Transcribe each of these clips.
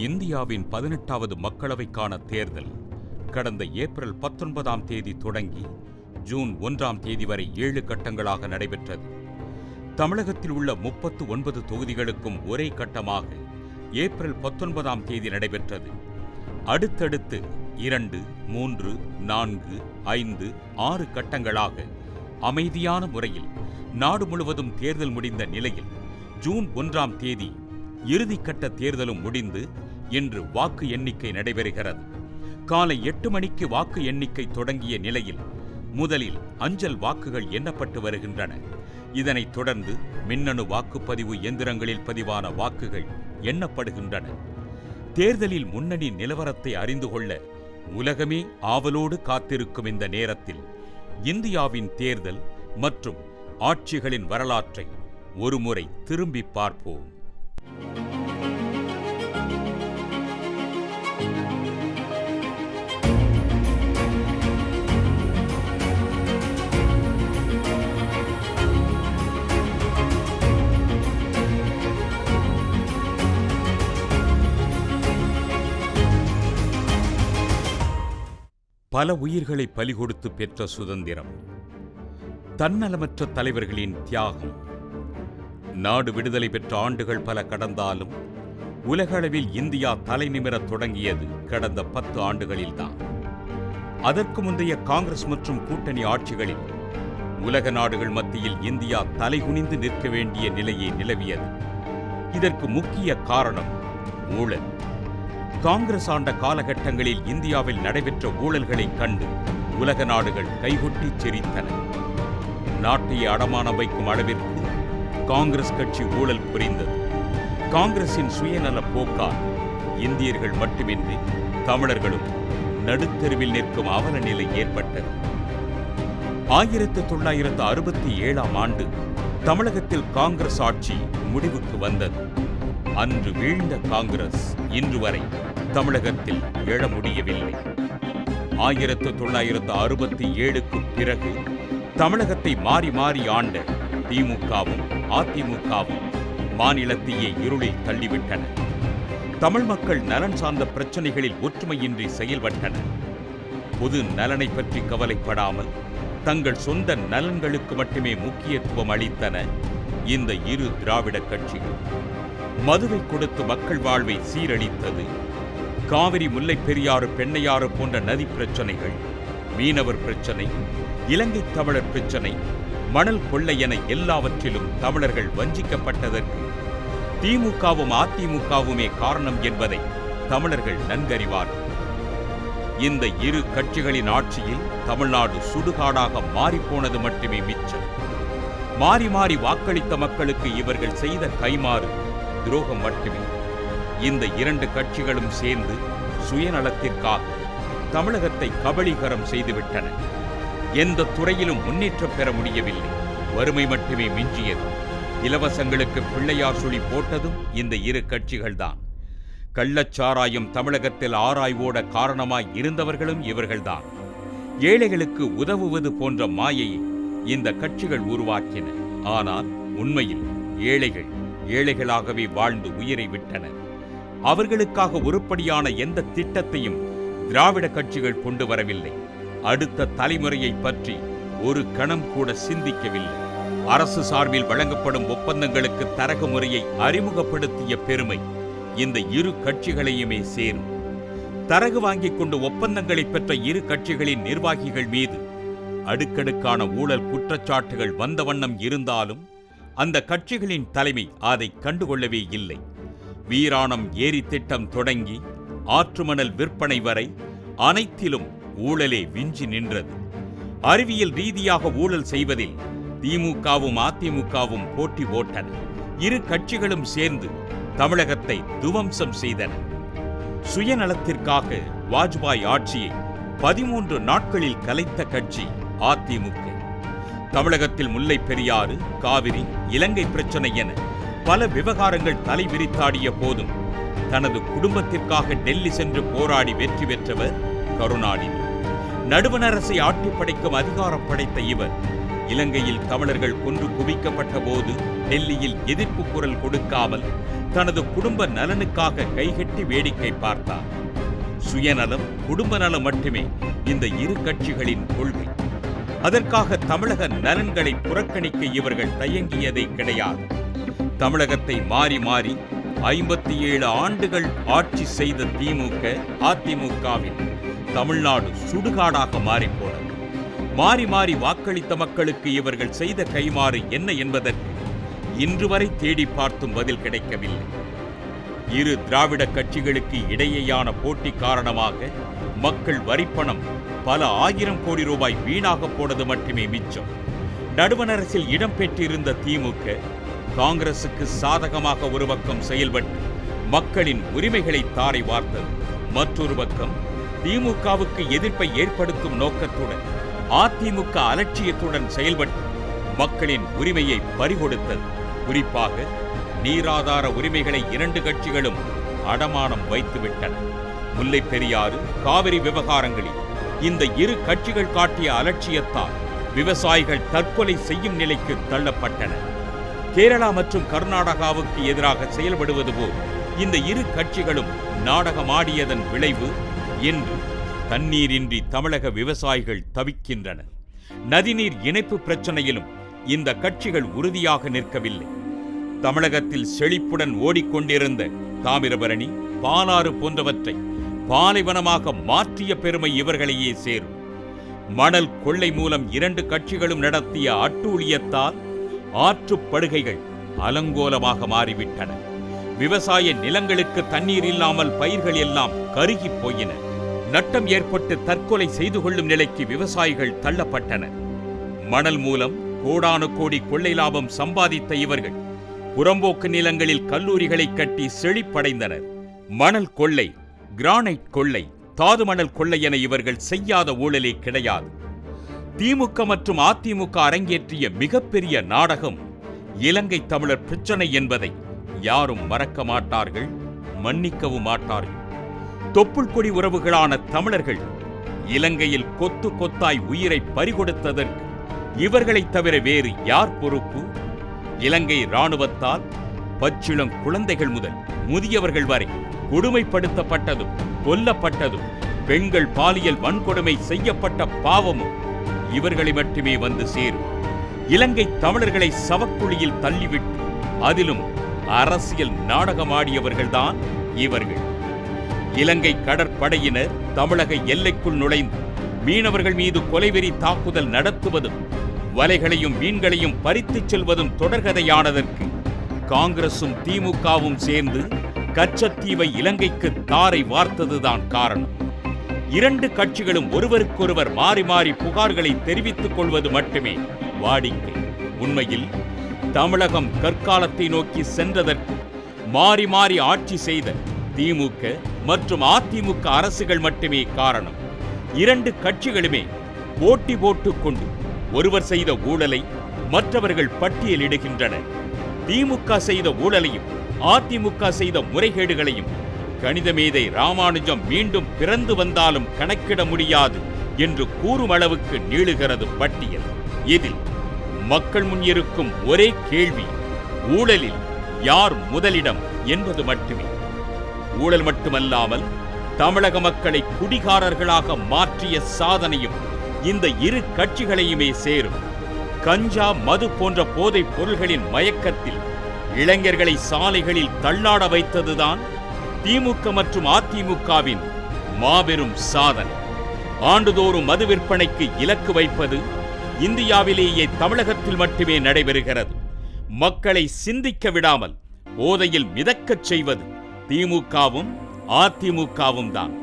இந்தியாவின் பதினெட்டாவது மக்களவைக்கான தேர்தல் கடந்த ஏப்ரல் பத்தொன்பதாம் தேதி தொடங்கி ஜூன் ஒன்றாம் தேதி வரை ஏழு கட்டங்களாக நடைபெற்றது. தமிழகத்தில் உள்ள முப்பத்து ஒன்பது தொகுதிகளுக்கும் ஒரே கட்டமாக ஏப்ரல் பத்தொன்பதாம் தேதி நடைபெற்றது. அடுத்தடுத்து இரண்டு மூன்று நான்கு ஐந்து ஆறு கட்டங்களாக அமைதியான முறையில் நாடு முழுவதும் தேர்தல் முடிந்த நிலையில் ஜூன் ஒன்றாம் தேதி இறுதிக்கட்ட தேர்தலும் முடிந்து இன்று வாக்கு எண்ணிக்கை நடைபெறுகிறது. காலை எட்டு மணிக்கு வாக்கு எண்ணிக்கை தொடங்கிய நிலையில் முதலில் அஞ்சல் வாக்குகள் எண்ணப்பட்டு வருகின்றன. இதனைத் தொடர்ந்து மின்னணு வாக்குப்பதிவு எந்திரங்களில் பதிவான வாக்குகள் எண்ணப்படுகின்றன. தேர்தலில் முன்னணி நிலவரத்தை அறிந்து கொள்ள உலகமே ஆவலோடு காத்திருக்கும் இந்த நேரத்தில் இந்தியாவின் தேர்தல் மற்றும் ஆட்சிகளின் வரலாற்றை ஒருமுறை திரும்பி பார்ப்போம். பல உயிர்களை பலிகொடுத்து பெற்ற சுதந்திரம். தன்னலமற்ற தலைவர்களின் தியாகம். நாடு விடுதலை பெற்ற ஆண்டுகள் பல கடந்தாலும் உலகளவில் இந்தியா தலைநிமிரத் தொடங்கியது கடந்த பத்து ஆண்டுகளில்தான். அதற்கு முந்தைய காங்கிரஸ் மற்றும் கூட்டணி ஆட்சிகளில் உலக நாடுகள் மத்தியில் இந்தியா தலைகுனிந்து நிற்க வேண்டிய நிலையே நிலவியது. இதற்கு முக்கிய காரணம் ஊழல். காங்கிரஸ் ஆண்ட காலகட்டங்களில் இந்தியாவில் நடைபெற்ற ஊழல்களைக் கண்டு உலக நாடுகள் கைகொட்டி சிரித்தன. நாட்டை அடமானம் வைக்கும் அளவிற்கு காங்கிரஸ் கட்சி ஊழல் புரிந்தது. காங்கிரசின் சுயநல போக்கால் இந்தியர்கள் மட்டுமின்றி தமிழர்களும் நடுத்தெருவில் நிற்கும் அவல நிலை ஏற்பட்டது. ஆயிரத்து தொள்ளாயிரத்து அறுபத்தி ஏழாம் ஆண்டு தமிழகத்தில் காங்கிரஸ் ஆட்சி முடிவுக்கு வந்தது. அன்று வீழ்ந்த காங்கிரஸ் இன்று வரை தமிழகத்தில் எழ முடியவில்லை. ஆயிரத்து தொள்ளாயிரத்து அறுபத்தி ஏழுக்கு பிறகு தமிழகத்தை மாறி மாறி ஆண்ட திமுகவும் அதிமுகவும் மாநிலத்தையே இருளில் தள்ளிவிட்டன. தமிழ் மக்கள் நலன் சார்ந்த பிரச்சனைகளில் ஒற்றுமையின்றி செயல்பட்டன. பொது நலனை பற்றி கவலைப்படாமல் தங்கள் சொந்த நலன்களுக்கு மட்டுமே முக்கியத்துவம் அளித்தன இந்த இரு திராவிட கட்சிகள். மதுவை கொடுத்து மக்கள் வாழ்வை சீரழித்தது காவிரி முல்லைப் பெரியாறு பெண்ணையாறு போன்ற நதி பிரச்சனைகள் மீனவர் பிரச்சனை இலங்கை தமிழர் பிரச்சனை மணல் கொள்ளை என எல்லாவற்றிலும் தமிழர்கள் வஞ்சிக்கப்பட்டதற்கு திமுகவும் அதிமுகவுமே காரணம் என்பதை தமிழர்கள் நன்கறிவார். இந்த இரு கட்சிகளின் ஆட்சியில் தமிழ்நாடு சுடுகாடாக மாறிப்போனது மட்டுமே மிச்சம். மாறி மாறி வாக்களித்த மக்களுக்கு இவர்கள் செய்த கைமாறு துரோகம் மட்டுமே. இந்த இரண்டு கட்சிகளும் சேர்ந்து சுயநலத்திற்காக தமிழகத்தை கபலீகரம் செய்துவிட்டன. எந்த துறையிலும் முன்னேற்றம் பெற முடியவில்லை. வறுமை மட்டுமே மிஞ்சியது. இலவசங்களுக்கு பிள்ளையார் சுழி போட்டதும் இந்த இரு கட்சிகள்தான். கள்ளச்சாராயம் தமிழகத்தில் ஆராய்வோட காரணமாய் இருந்தவர்களும் இவர்கள்தான். ஏழைகளுக்கு உதவுவது போன்ற மாயையை இந்த கட்சிகள் உருவாக்கின. ஆனால் உண்மையில் ஏழைகள் ஏழைகளாகவே வாழ்ந்து உயிரை விட்டனர். அவர்களுக்காக உருப்படியான எந்த திட்டத்தையும் திராவிட கட்சிகள் கொண்டு வரவில்லை. அடுத்த தலைமுறையை பற்றி ஒரு கணம் கூட சிந்திக்கவில்லை. அரசு சார்பில் வழங்கப்படும் ஒப்பந்தங்களுக்கு தரகு முறையை அறிமுகப்படுத்திய பெருமை இந்த இரு கட்சிகளையுமே சேரும். தரகு வாங்கிக் கொண்டு ஒப்பந்தங்களை பெற்ற இரு கட்சிகளின் நிர்வாகிகள் மீது அடுக்கடுக்கான ஊழல் குற்றச்சாட்டுகள் வந்த வண்ணம் இருந்தாலும் அந்த கட்சிகளின் தலைமை அதை கண்டுகொள்ளவே இல்லை. வீராணம் ஏரி திட்டம் தொடங்கி ஆற்றுமணல் விற்பனை வரை அனைத்திலும் ஊழலே விஞ்சி நின்றது. அறிவியல் ரீதியாக ஊழல் செய்வதில் திமுகவும் அதிமுகவும் போட்டி போட்டன இரு கட்சிகளும் சேர்ந்து தமிழகத்தை துவம்சம் செய்தன. சுயநலத்திற்காக வாஜ்பாய் ஆட்சியை பதிமூன்று நாட்களில் கலைத்த கட்சி அதிமுக. தமிழகத்தில் முல்லை பெரியாறு காவிரி இலங்கை பிரச்சனை என பல விவகாரங்கள் தலைவிரித்தாடிய போதும். தனது குடும்பத்திற்காக டெல்லி சென்று போராடி வெற்றி பெற்றவர் கருணாநிதி. நடுவண் அரசை ஆட்டி படைக்கும் அதிகாரம் படைத்த இவர். இலங்கையில் தமிழர்கள் கொன்று குவிக்கப்பட்ட போது டெல்லியில் எதிர்ப்பு குரல் கொடுக்காமல் தனது குடும்ப நலனுக்காக கைகட்டி வேடிக்கை பார்த்தார். சுயநலம் குடும்ப நலம் மட்டுமே இந்த இரு கட்சிகளின் கொள்கை. அதற்காக தமிழக நலன்களை புறக்கணிக்க இவர்கள் தயங்கியதே கிடையாது. தமிழகத்தை மாறி மாறி ஐம்பத்தி ஏழு ஆண்டுகள் ஆட்சி செய்த திமுக அதிமுகவின் தமிழ்நாடு சுடுகாடாக மாறிப்போனது. மாறி மாறி வாக்களித்த மக்களுக்கு இவர்கள் செய்த கைமாறு என்ன என்பதற்கு இன்று வரை தேடி பார்த்தும் பதில் கிடைக்கவில்லை. இரு திராவிட கட்சிகளுக்கு இடையேயான போட்டி காரணமாக மக்கள் வரிப்பணம் பல ஆயிரம் கோடி ரூபாய் வீணாக போனது மட்டுமே மிச்சம். நடுவணரசில் இடம்பெற்றிருந்த திமுக காங்கிரசுக்கு சாதகமாக ஒரு பக்கம் செயல்பட்டு மக்களின் உரிமைகளை தாரை வார்த்தது மற்றொரு பக்கம் திமுகவுக்கு எதிர்ப்பை ஏற்படுத்தும் நோக்கத்துடன் அதிமுக அலட்சியத்துடன் செயல்பட்டு மக்களின் உரிமையை பறிகொடுத்தது. குறிப்பாக நீராதார உரிமைகளை இரண்டு கட்சிகளும் அடமானம் வைத்துவிட்டன. முல்லை பெரியாறு காவிரி விவகாரங்களில் இந்த இரு கட்சிகள் காட்டிய அலட்சியத்தால் விவசாயிகள் தற்கொலை செய்யும் நிலைக்கு தள்ளப்பட்டனர். கேரளா மற்றும் கர்நாடகாவுக்கு எதிராக செயல்படுவது போல் இந்த இரு கட்சிகளும் நாடகமாடியதன் விளைவு இன்று தண்ணீரின்றி தமிழக விவசாயிகள் தவிக்கின்றனர். நதிநீர் இணைப்பு பிரச்சனையிலும் இந்த கட்சிகள் உறுதியாக நிற்கவில்லை. தமிழகத்தில் செழிப்புடன் ஓடிக்கொண்டிருந்த தாமிரபரணி பாலாறு போன்றவற்றை பாலைவனமாக மாற்றிய பெருமை இவர்களையே சேரும். மணல் கொள்ளை மூலம் இரண்டு கட்சிகளும் நடத்திய அட்டூழியத்தால் ஆற்றுப் படுகைகள் அலங்கோலமாக மாறிவிட்டன. விவசாய நிலங்களுக்கு தண்ணீர் இல்லாமல் பயிர்கள் எல்லாம் கருகிப் போயின. நட்டம் ஏற்பட்டு தற்கொலை செய்து கொள்ளும் நிலைக்கு விவசாயிகள் தள்ளப்பட்டனர் மணல் மூலம் கோடானு கோடி கொள்ளை லாபம் சம்பாதித்த இவர்கள் புறம்போக்கு நிலங்களில் கல்லூரிகளை கட்டி செழிப்படைந்தனர். மணல் கொள்ளை கிரானைட் கொள்ளை தாது மணல் கொள்ளை என இவர்கள் செய்யாத ஊழலே கிடையாது. திமுக மற்றும் அதிமுக அரங்கேற்றிய மிகப்பெரிய நாடகம் இலங்கை தமிழர் பிரச்சனை என்பதை யாரும் மறக்க மாட்டார்கள் மன்னிக்கவும் மாட்டார்கள். தொப்புள் கொடி உறவுகளான தமிழர்கள் இலங்கையில் கொத்து கொத்தாய் உயிரை பறிகொடுத்ததற்கு இவர்களைத் தவிர வேறு யார் பொறுப்பு? இலங்கை இராணுவத்தால் பச்சிளம் குழந்தைகள் முதல் முதியவர்கள் வரை கொடுமைப்படுத்தப்பட்டதும் கொல்லப்பட்டதும் பெண்கள் பாலியல் வன்கொடுமை செய்யப்பட்ட பாவமும் இவர்களை மட்டுமே வந்து சேரும் இலங்கை தமிழர்களை சவக்குழியில் தள்ளிவிட்டு அதிலும் அரசியல் நாடகமாடியவர்கள்தான் இவர்கள். இலங்கை கடற்படையினர் தமிழக எல்லைக்குள் நுழைந்து மீனவர்கள் மீது கொலைவெறி தாக்குதல் நடத்துவதும் வலைகளையும் மீன்களையும் பறித்துச் செல்வதும் தொடர்கதையானதற்கு காங்கிரசும் திமுகவும் சேர்ந்து கச்சத்தீவை இலங்கைக்கு தாரை வார்த்ததுதான் காரணம். இரண்டு கட்சிகளும் ஒருவருக்கொருவர் மாறி மாறி புகார்களை தெரிவித்துக் கொள்வது மட்டுமே வாடிக்கை. உண்மையில் தமிழகம் கற்காலத்தை நோக்கி சென்றதற்கு மாறி மாறி ஆட்சி செய்த திமுக மற்றும் அதிமுக அரசுகள் மட்டுமே காரணம். இரண்டு கட்சிகளுமே போட்டி போட்டுக்கொண்டு ஒருவர் செய்த ஊழலை மற்றவர்கள் பட்டியலிடுகின்றனர். திமுக செய்த ஊழலையும் அதிமுக செய்த முறைகேடுகளையும் கணித மேதை ராமானுஜம் மீண்டும் பிறந்து வந்தாலும் கணக்கிட முடியாது என்று கூறும் அளவுக்கு நீளுகிறது பட்டியல். இதில் மக்கள் முன் இருக்கும் ஒரே கேள்வி ஊழலில் யார் முதலிடம் என்பது மட்டுமே. ஊழல் மட்டுமல்லாமல் தமிழக மக்களை குடிகாரர்களாக மாற்றிய சாதனையும் இந்த இரு கட்சிகளையுமே சேரும். கஞ்சா மது போன்ற போதைப் பொருள்களின் மயக்கத்தில் இளைஞர்களை சாலைகளில் தள்ளாட வைத்ததுதான் திமுக மற்றும் அதிமுகவின் மாபெரும் சாதனை. ஆண்டுதோறும் மது விற்பனைக்கு இலக்கு வைப்பது இந்தியாவிலேயே தமிழகத்தில் மட்டுமே நடைபெறுகிறது. மக்களை சிந்திக்க விடாமல் போதையில் மிதக்கச் செய்வது திமுகவும் அதிமுகவும் தான்.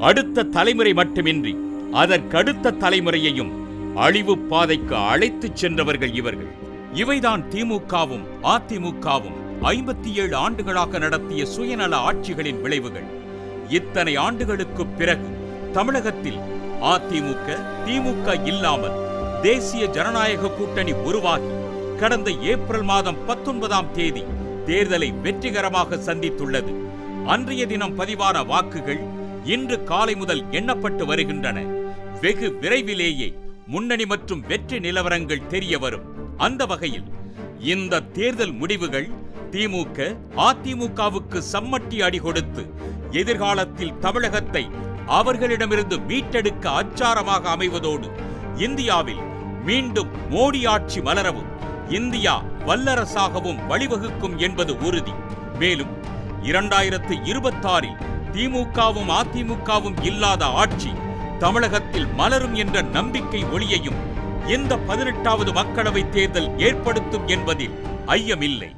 அடுத்த தலைமுறை மட்டுமின்றி அதற்கடுத்த தலைமுறையையும் அழிவு பாதைக்கு அழைத்துச் சென்றவர்கள் இவர்கள். இவைதான் திமுகவும் அதிமுகவும் ஐம்பத்தி ஏழு ஆண்டுகளாக நடத்திய சுயநல ஆட்சிகளின் விளைவுகள். இத்தனை ஆண்டுகளுக்கு பிறகு தமிழகத்தில் அதிமுக திமுக இல்லாமல் தேசிய ஜனநாயக கூட்டணி உருவாகி கடந்த ஏப்ரல் மாதம் பத்தொன்பதாம் தேதி தேர்தலை வெற்றிகரமாக சந்தித்துள்ளது. அன்றைய தினம் பதிவான வாக்குகள் இன்று காலை முதல் எண்ணப்பட்டு வருகின்றன. வெகு விரைவிலேயே முன்னணி மற்றும் வெற்றி நிலவரங்கள் தெரிய வரும். அந்த வகையில் இந்த தேர்தல் முடிவுகள் திமுக அதிமுகவுக்கு சம்மட்டி அடி கொடுத்து எதிர்காலத்தில் தமிழகத்தை அவர்களிடமிருந்து மீட்டெடுக்க அச்சாரமாக அமைவதோடு இந்தியாவில் மீண்டும் மோடி ஆட்சி மலரவும் இந்தியா வல்லரசாகவும் வழிவகுக்கும் என்பது உறுதி. மேலும் இரண்டாயிரத்து இருபத்தாறில் திமுகவும் அதிமுகவும் இல்லாத ஆட்சி தமிழகத்தில் மலரும் என்ற நம்பிக்கை ஒளியையும் இந்த பதினெட்டாவது மக்களவைத் தேர்தல் ஏற்படுத்தும் என்பதில் ஐயமில்லை.